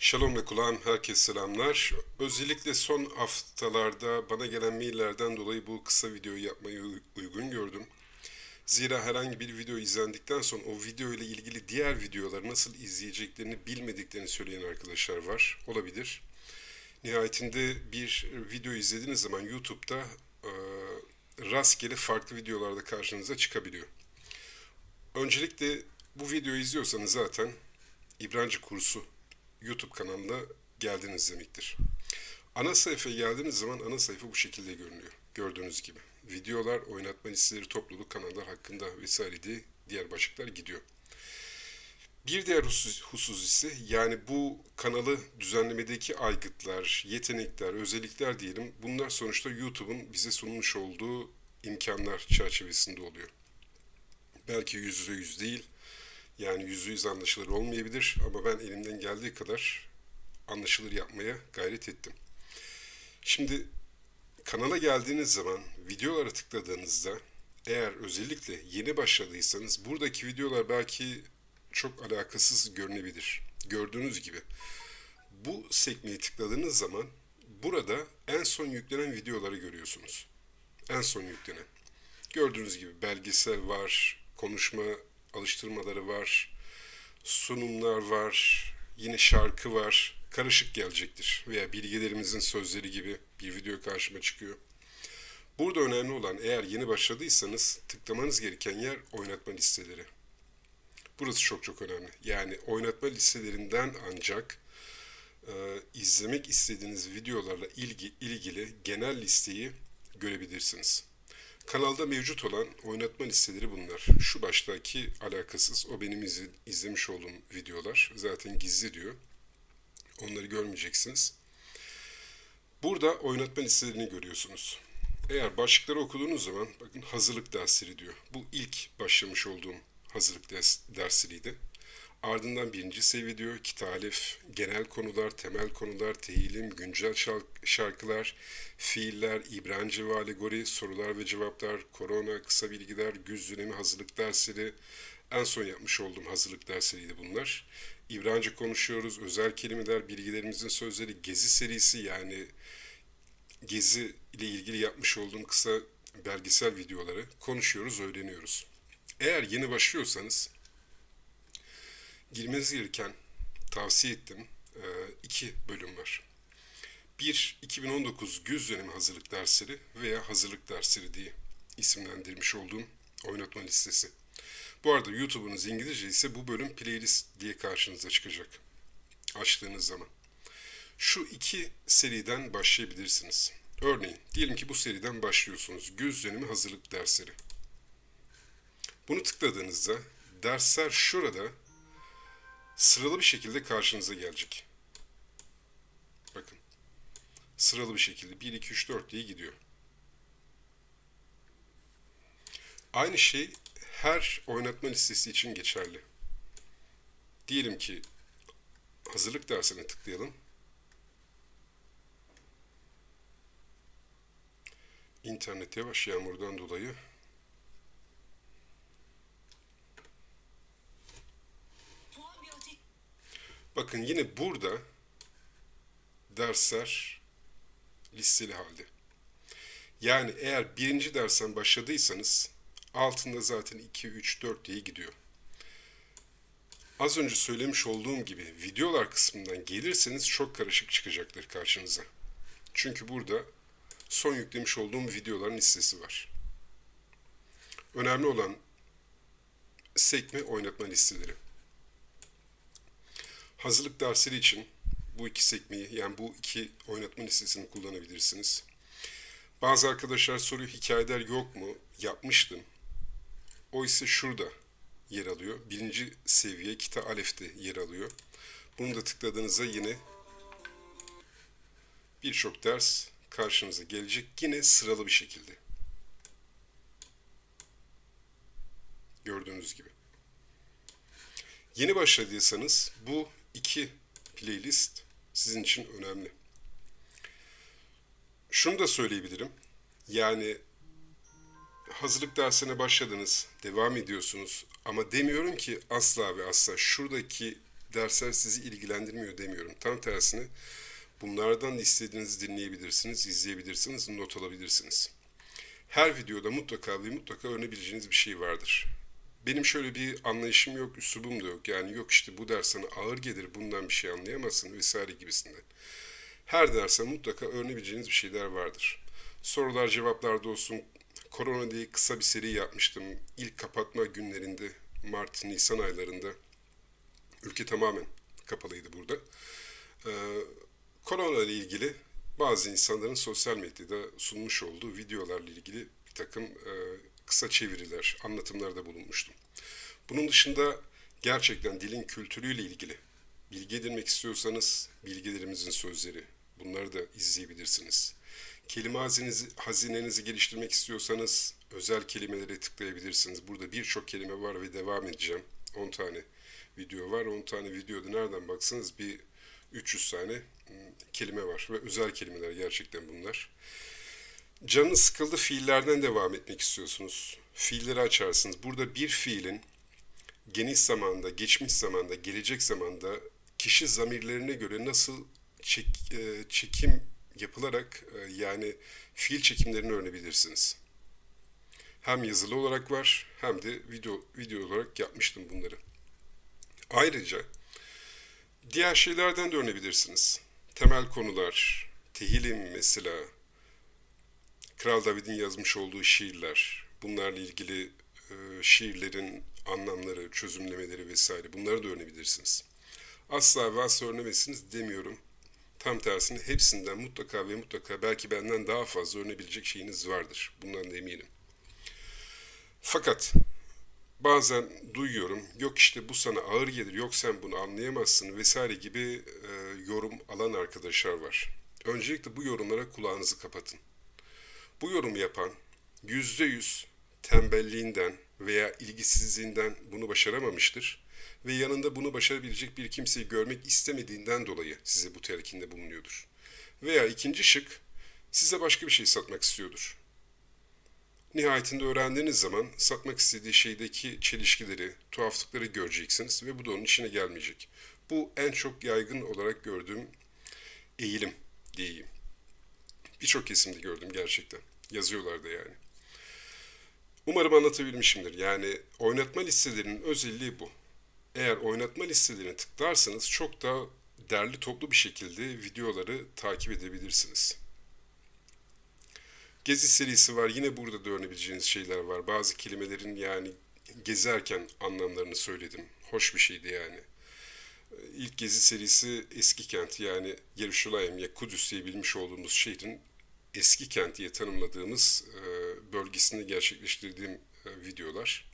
Shalom ve kulağım herkese selamlar. Özellikle son haftalarda bana gelen maillerden dolayı bu kısa videoyu yapmayı uy- uygun gördüm. Zira herhangi bir video izlendikten sonra o video ile ilgili diğer videoları nasıl izleyeceklerini bilmediklerini söyleyen arkadaşlar var. Olabilir. Nihayetinde bir video izlediğiniz zaman YouTube'da e, rastgele farklı videolarda karşınıza çıkabiliyor. Öncelikle bu videoyu izliyorsanız zaten İbrancı kursu YouTube kanalına geldiniz demektir. Ana sayfaya geldiğiniz zaman ana sayfa bu şekilde görünüyor. Gördüğünüz gibi. Videolar, oynatma listeleri, topluluk, kanallar hakkında vesaire diye diğer başlıklar gidiyor. Bir diğer husus, husus ise yani bu kanalı düzenlemedeki aygıtlar, yetenekler, özellikler diyelim bunlar sonuçta YouTube'un bize sunmuş olduğu imkanlar çerçevesinde oluyor. Belki yüzde yüz değil, yani yüzde yüz anlaşılır olmayabilir ama ben elimden geldiği kadar anlaşılır yapmaya gayret ettim. Şimdi kanala geldiğiniz zaman videolara tıkladığınızda eğer özellikle yeni başladıysanız buradaki videolar belki çok alakasız görünebilir. Gördüğünüz gibi bu sekmeyi tıkladığınız zaman burada en son yüklenen videoları görüyorsunuz. En son yüklenen. Gördüğünüz gibi belgesel var, konuşma alıştırmaları var, sunumlar var, yine şarkı var. Karışık gelecektir veya bilgilerimizin sözleri gibi bir video karşıma çıkıyor. Burada önemli olan eğer yeni başladıysanız tıklamanız gereken yer oynatma listeleri. Burası çok çok önemli. Yani oynatma listelerinden ancak e, izlemek istediğiniz videolarla ilgi, ilgili genel listeyi görebilirsiniz. Kanalda mevcut olan oynatma listeleri bunlar. Şu baştaki alakasız. O benim izle- izlemiş olduğum videolar. Zaten gizli diyor. Onları görmeyeceksiniz. Burada oynatma listelerini görüyorsunuz. Eğer başlıkları okuduğunuz zaman bakın hazırlık dersleri diyor. Bu ilk başlamış olduğum hazırlık ders, dersleriydi. Ardından birinci seviye diyor. Kitalef, genel konular, temel konular, tehilim, güncel şark- şarkılar, fiiller, İbranice ve alegori, sorular ve cevaplar, korona, kısa bilgiler, güz dönemi hazırlık dersleri. En son yapmış olduğum hazırlık dersleriydi bunlar. İbranice konuşuyoruz, özel kelimeler, bilgilerimizin sözleri, gezi serisi yani gezi ile ilgili yapmış olduğum kısa belgesel videoları konuşuyoruz, öğreniyoruz. Eğer yeni başlıyorsanız girmeniz gereken tavsiye ettim e, iki bölüm var. Bir 2019 güz dönemi hazırlık dersleri veya hazırlık dersleri diye isimlendirmiş olduğum oynatma listesi. Bu arada YouTube'unuz İngilizce ise bu bölüm playlist diye karşınıza çıkacak. Açtığınız zaman. Şu iki seriden başlayabilirsiniz. Örneğin diyelim ki bu seriden başlıyorsunuz. Güz dönemi hazırlık dersleri. Bunu tıkladığınızda dersler şurada sıralı bir şekilde karşınıza gelecek. Bakın. Sıralı bir şekilde 1, 2, 3, 4 diye gidiyor. Aynı şey her oynatma listesi için geçerli. Diyelim ki hazırlık dersine tıklayalım. İnternet yavaş yağmurdan dolayı Bakın yine burada dersler listeli halde. Yani eğer birinci dersten başladıysanız altında zaten 2, 3, 4 diye gidiyor. Az önce söylemiş olduğum gibi videolar kısmından gelirseniz çok karışık çıkacaktır karşınıza. Çünkü burada son yüklemiş olduğum videoların listesi var. Önemli olan sekme oynatma listeleri. Hazırlık dersleri için bu iki sekmeyi yani bu iki oynatma listesini kullanabilirsiniz. Bazı arkadaşlar soruyor hikayeler yok mu? Yapmıştım. O ise şurada yer alıyor. Birinci seviye Kita Alef'te yer alıyor. Bunu da tıkladığınızda yine birçok ders karşınıza gelecek. Yine sıralı bir şekilde. Gördüğünüz gibi. Yeni başladıysanız bu iki playlist sizin için önemli. Şunu da söyleyebilirim. Yani hazırlık dersine başladınız, devam ediyorsunuz ama demiyorum ki asla ve asla şuradaki dersler sizi ilgilendirmiyor demiyorum. Tam tersine bunlardan istediğinizi dinleyebilirsiniz, izleyebilirsiniz, not alabilirsiniz. Her videoda mutlaka ve mutlaka öğrenebileceğiniz bir şey vardır. Benim şöyle bir anlayışım yok, üslubum da yok. Yani yok işte bu ders ağır gelir, bundan bir şey anlayamazsın vesaire gibisinden. Her derse mutlaka öğrenebileceğiniz bir şeyler vardır. Sorular cevaplarda olsun. Korona diye kısa bir seri yapmıştım. İlk kapatma günlerinde Mart-Nisan aylarında. Ülke tamamen kapalıydı burada. Ee, korona ile ilgili bazı insanların sosyal medyada sunmuş olduğu videolarla ilgili bir takım e, kısa çeviriler, anlatımlarda bulunmuştum. Bunun dışında gerçekten dilin kültürüyle ilgili bilgi edinmek istiyorsanız bilgilerimizin sözleri bunları da izleyebilirsiniz. Kelime hazinenizi, hazinenizi geliştirmek istiyorsanız özel kelimelere tıklayabilirsiniz. Burada birçok kelime var ve devam edeceğim. 10 tane video var. 10 tane videoda nereden baksanız bir 300 tane hmm, kelime var ve özel kelimeler gerçekten bunlar. Canınız sıkıldı fiillerden devam etmek istiyorsunuz. Fiilleri açarsınız. Burada bir fiilin geniş zamanda, geçmiş zamanda, gelecek zamanda kişi zamirlerine göre nasıl çek, e, çekim yapılarak e, yani fiil çekimlerini öğrenebilirsiniz. Hem yazılı olarak var hem de video video olarak yapmıştım bunları. Ayrıca diğer şeylerden de öğrenebilirsiniz. Temel konular, tehilim mesela, Kral David'in yazmış olduğu şiirler, bunlarla ilgili e, şiirlerin anlamları, çözümlemeleri vesaire bunları da öğrenebilirsiniz. Asla ve asla öğrenemezsiniz demiyorum. Tam tersine hepsinden mutlaka ve mutlaka belki benden daha fazla öğrenebilecek şeyiniz vardır. Bundan da eminim. Fakat bazen duyuyorum yok işte bu sana ağır gelir yok sen bunu anlayamazsın vesaire gibi e, yorum alan arkadaşlar var. Öncelikle bu yorumlara kulağınızı kapatın. Bu yorumu yapan yüzde yüz tembelliğinden veya ilgisizliğinden bunu başaramamıştır ve yanında bunu başarabilecek bir kimseyi görmek istemediğinden dolayı size bu telkinde bulunuyordur. Veya ikinci şık size başka bir şey satmak istiyordur. Nihayetinde öğrendiğiniz zaman satmak istediği şeydeki çelişkileri, tuhaflıkları göreceksiniz ve bu da onun işine gelmeyecek. Bu en çok yaygın olarak gördüğüm eğilim diyeyim. Birçok kesimde gördüm gerçekten. Yazıyorlar da yani. Umarım anlatabilmişimdir. Yani oynatma listelerinin özelliği bu. Eğer oynatma listelerine tıklarsanız çok daha derli toplu bir şekilde videoları takip edebilirsiniz. Gezi serisi var. Yine burada da öğrenebileceğiniz şeyler var. Bazı kelimelerin yani gezerken anlamlarını söyledim. Hoş bir şeydi yani. İlk gezi serisi eski kent yani Yeruşalayim ya Kudüs diye bilmiş olduğumuz şehrin eski kent diye tanımladığımız e, bölgesinde gerçekleştirdiğim e, videolar.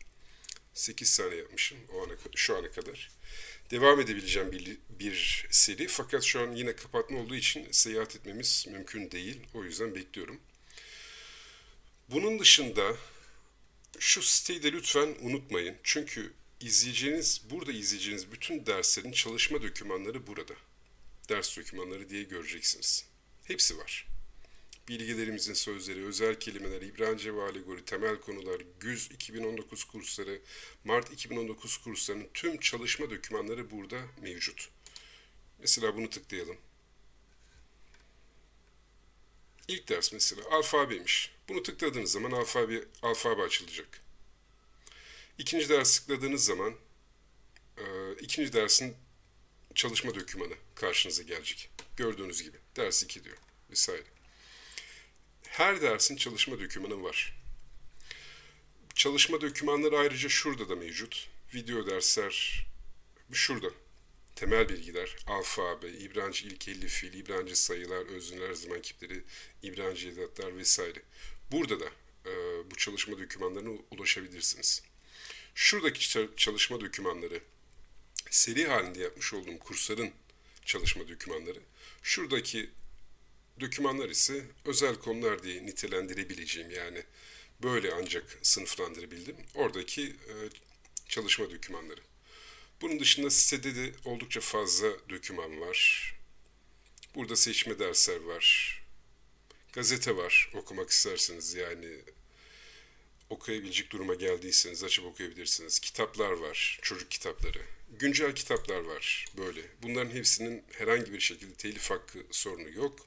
8 tane yapmışım o ana, şu ana kadar. Devam edebileceğim bir, bir seri fakat şu an yine kapatma olduğu için seyahat etmemiz mümkün değil. O yüzden bekliyorum. Bunun dışında şu siteyi de lütfen unutmayın. Çünkü izleyeceğiniz, burada izleyeceğiniz bütün derslerin çalışma dokümanları burada. Ders dokümanları diye göreceksiniz. Hepsi var. Bilgilerimizin sözleri, özel kelimeler, İbranice ve alegori, temel konular, GÜZ 2019 kursları, Mart 2019 kurslarının tüm çalışma dokümanları burada mevcut. Mesela bunu tıklayalım. İlk ders mesela alfabeymiş. Bunu tıkladığınız zaman alfabe, alfabe açılacak. İkinci ders tıkladığınız zaman e, ikinci dersin çalışma dokümanı karşınıza gelecek. Gördüğünüz gibi. Ders 2 diyor vesaire. Her dersin çalışma dokümanı var. Çalışma dokümanları ayrıca şurada da mevcut. Video dersler şurada. Temel bilgiler, alfabe, İbranice ilk elli fiil, İbranice sayılar, özneler, zaman kipleri, İbranice edatlar vesaire. Burada da e, bu çalışma dokümanlarına ulaşabilirsiniz. Şuradaki çalışma dokümanları, seri halinde yapmış olduğum kursların çalışma dokümanları. Şuradaki dokümanlar ise özel konular diye nitelendirebileceğim yani böyle ancak sınıflandırabildim. Oradaki e, çalışma dokümanları. Bunun dışında sitede de oldukça fazla doküman var. Burada seçme dersler var. Gazete var okumak isterseniz yani okuyabilecek duruma geldiyseniz açıp okuyabilirsiniz. Kitaplar var, çocuk kitapları. güncel kitaplar var böyle. Bunların hepsinin herhangi bir şekilde telif hakkı sorunu yok.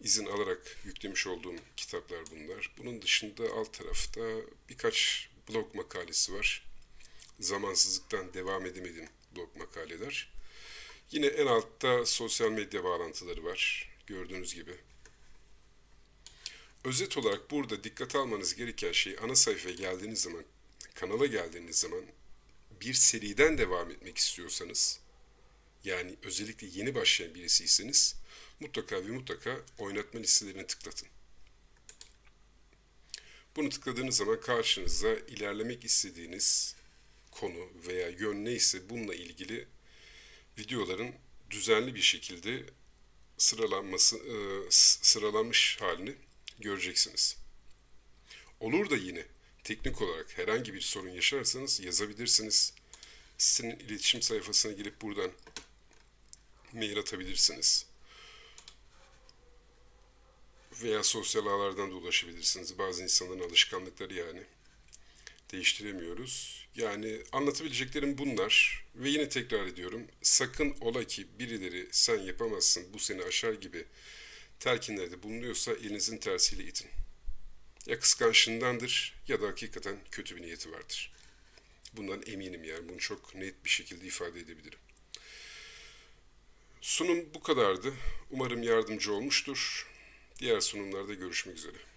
İzin alarak yüklemiş olduğum kitaplar bunlar. Bunun dışında alt tarafta birkaç blog makalesi var. Zamansızlıktan devam edemedim blog makaleler. Yine en altta sosyal medya bağlantıları var. Gördüğünüz gibi. Özet olarak burada dikkat almanız gereken şey ana sayfaya geldiğiniz zaman, kanala geldiğiniz zaman bir seriden devam etmek istiyorsanız, yani özellikle yeni başlayan birisiyseniz mutlaka ve mutlaka oynatma listelerini tıklatın. Bunu tıkladığınız zaman karşınıza ilerlemek istediğiniz konu veya yön neyse bununla ilgili videoların düzenli bir şekilde sıralanması e, sıralanmış halini göreceksiniz. Olur da yine teknik olarak herhangi bir sorun yaşarsanız yazabilirsiniz. Sitenin iletişim sayfasına girip buradan mail atabilirsiniz. Veya sosyal ağlardan da ulaşabilirsiniz. Bazı insanların alışkanlıkları yani. Değiştiremiyoruz. Yani anlatabileceklerim bunlar. Ve yine tekrar ediyorum. Sakın ola ki birileri sen yapamazsın, bu seni aşar gibi telkinlerde bulunuyorsa elinizin tersiyle itin. Ya kıskançlığındandır ya da hakikaten kötü bir niyeti vardır. Bundan eminim yani bunu çok net bir şekilde ifade edebilirim. Sunum bu kadardı. Umarım yardımcı olmuştur. Diğer sunumlarda görüşmek üzere.